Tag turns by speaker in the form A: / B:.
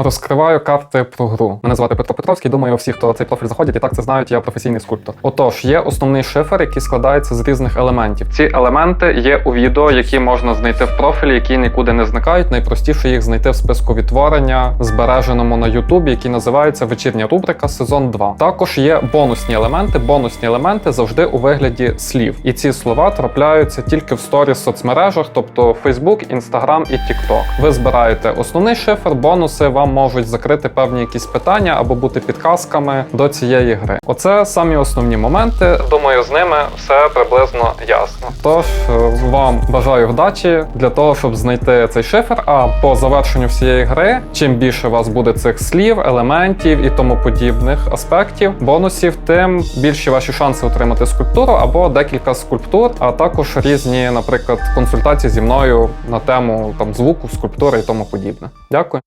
A: Розкриваю карти про гру. Мене звати Петро Петровський. Думаю, всі, хто цей профіль заходять, і так це знають. Я професійний скульптор. Отож, є основний шифр, який складається з різних елементів. Ці елементи є у відео, які можна знайти в профілі, які нікуди не зникають. Найпростіше їх знайти в списку відтворення, збереженому на Ютубі, який називається Вечірня рубрика сезон 2. Також є бонусні елементи. Бонусні елементи завжди у вигляді слів. І ці слова трапляються тільки в сторіс соцмережах, тобто Facebook, Instagram і TikTok. Ви збираєте основний шифр, бонуси вам можуть закрити певні якісь питання або бути підказками до цієї гри. Оце самі основні моменти. Думаю, з ними все приблизно ясно. Тож е, вам бажаю вдачі для того, щоб знайти цей шифр. А по завершенню всієї гри, чим більше у вас буде цих слів, елементів і тому подібних аспектів, бонусів, тим більші ваші шанси отримати скульптуру або декілька скульптур, а також різні, наприклад, консультації зі мною на тему там звуку, скульптури і тому подібне. Дякую.